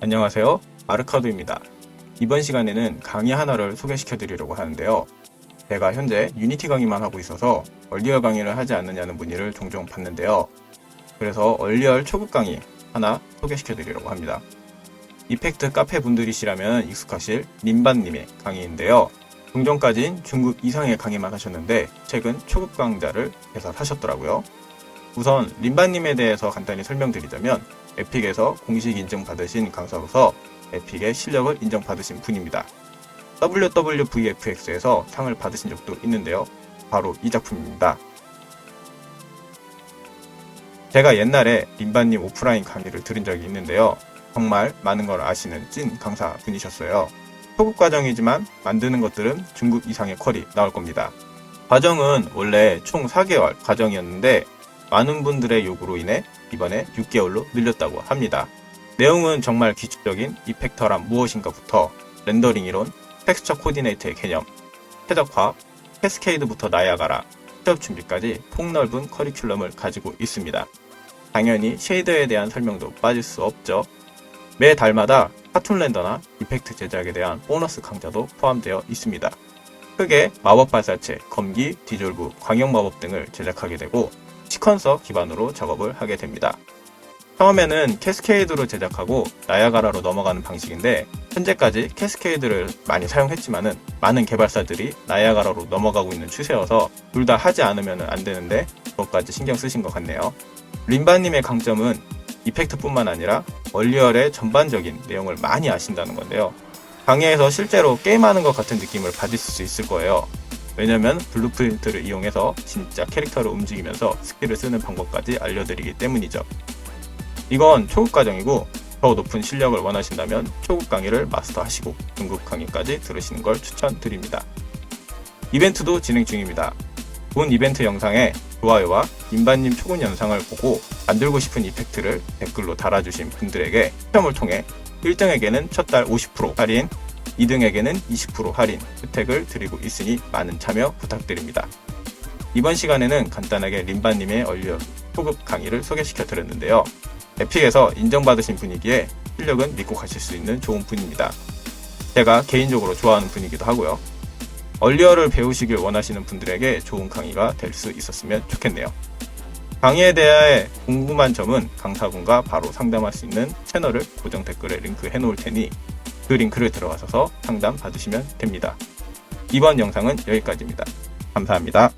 안녕하세요. 마르카도입니다. 이번 시간에는 강의 하나를 소개시켜 드리려고 하는데요. 제가 현재 유니티 강의만 하고 있어서 얼리얼 강의를 하지 않느냐는 문의를 종종 받는데요. 그래서 얼리얼 초급 강의 하나 소개시켜 드리려고 합니다. 이펙트 카페 분들이시라면 익숙하실 림반님의 강의인데요. 종전까진 중급 이상의 강의만 하셨는데 최근 초급 강좌를 개설하셨더라고요. 우선 림반님에 대해서 간단히 설명드리자면 에픽에서 공식 인증받으신 강사로서 에픽의 실력을 인정받으신 분입니다. WWVFX에서 상을 받으신 적도 있는데요. 바로 이 작품입니다. 제가 옛날에 림바님 오프라인 강의를 들은 적이 있는데요. 정말 많은 걸 아시는 찐 강사 분이셨어요. 초급 과정이지만 만드는 것들은 중급 이상의 퀄이 나올 겁니다. 과정은 원래 총 4개월 과정이었는데 많은 분들의 요구로 인해 이번에 6개월로 늘렸다고 합니다. 내용은 정말 기초적인 이펙터란 무엇인가부터 렌더링 이론, 텍스처 코디네이터의 개념, 최적화, 캐스케이드부터 나야가라, 취업 준비까지 폭넓은 커리큘럼을 가지고 있습니다. 당연히 쉐이더에 대한 설명도 빠질 수 없죠. 매 달마다 카툰 렌더나 이펙트 제작에 대한 보너스 강좌도 포함되어 있습니다. 크게 마법 발사체, 검기, 디졸브, 광역 마법 등을 제작하게 되고 시퀀서 기반으로 작업을 하게 됩니다. 처음에는 캐스케이드로 제작하고 나야가라로 넘어가는 방식인데 현재까지 캐스케이드를 많이 사용했지만은 많은 개발사들이 나야가라로 넘어가고 있는 추세여서 둘 다 하지 않으면 안 되는데 그것까지 신경 쓰신 것 같네요. 림바님의 강점은 이펙트뿐만 아니라 얼리얼의 전반적인 내용을 많이 아신다는 건데요. 강의에서 실제로 게임하는 것 같은 느낌을 받으실 수 있을 거예요. 왜냐면 블루프린트를 이용해서 진짜 캐릭터를 움직이면서 스킬을 쓰는 방법까지 알려드리기 때문이죠. 이건 초급 과정이고 더 높은 실력을 원하신다면 초급 강의를 마스터하시고 중급 강의까지 들으시는 걸 추천드립니다. 이벤트도 진행 중입니다. 본 이벤트 영상에 좋아요와 인반님 초급 영상을 보고 만들고 싶은 이펙트를 댓글로 달아주신 분들에게 추첨을 통해 1등에게는 첫 달 50% 할인, 2등에게는 20% 할인 혜택을 드리고 있으니 많은 참여 부탁드립니다. 이번 시간에는 간단하게 림바님의 얼리어 초급 강의를 소개시켜 드렸는데요. 에픽에서 인정받으신 분이기에 실력은 믿고 가실 수 있는 좋은 분입니다. 제가 개인적으로 좋아하는 분이기도 하고요. 얼리어를 배우시길 원하시는 분들에게 좋은 강의가 될 수 있었으면 좋겠네요. 강의에 대해 궁금한 점은 강사분과 바로 상담할 수 있는 채널을 고정 댓글에 링크해 놓을 테니 그 링크를 들어가셔서 상담 받으시면 됩니다. 이번 영상은 여기까지입니다. 감사합니다.